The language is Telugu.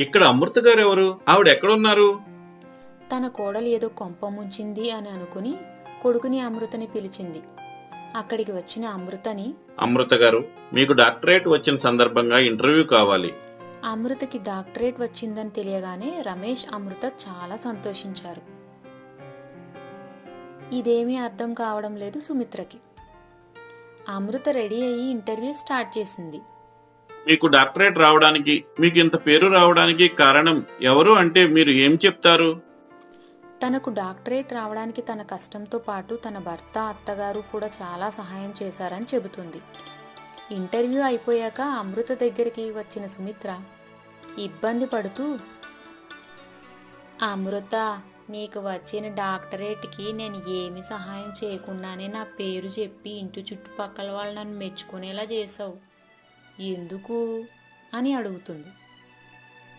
ఇక్కడ అమృత గారు ఎవరు ఆవిడ ఎక్కడున్నారు? తన కోడలు ఏదో కొంప ముంచింది అని అనుకుని కొడుకుని అమృతని పిలిచింది. అక్కడికి వచ్చిన అమృతని అమృత గారు మీకు డాక్టరేట్ వచ్చిన సందర్భంగా ఇంటర్వ్యూ కావాలి. అమృతకి డాక్టరేట్ వచ్చిందని తెలియగానే రమేష్ అమృత చాలా సంతోషించారు. ఇదేమీ అర్థం కావడం లేదు సుమిత్రకి. అమృత రెడీ అయ్యి ఇంటర్వ్యూ స్టార్ట్ చేసింది. మీకు డాక్టరేట్ రావడానికి మీకు ఇంత పేరు రావడానికి కారణం ఎవరు అంటే మీరు ఏం చెప్తారు? తనకు డాక్టరేట్ రావడానికి తన కష్టంతో పాటు తన భర్త అత్తగారు కూడా చాలా సహాయం చేశారని చెబుతుంది. ఇంటర్వ్యూ అయిపోయాక అమృత దగ్గరికి వచ్చిన సుమిత్ర ఇబ్బంది పడుతూ అమృత నీకు వచ్చిన డాక్టరేట్కి నేను ఏమి సహాయం చేయకుండానే నా పేరు చెప్పి ఇంటి చుట్టుపక్కల వాళ్ళు నన్ను మెచ్చుకునేలా చేసావు. ఎందుకు అని అడుగుతుంది.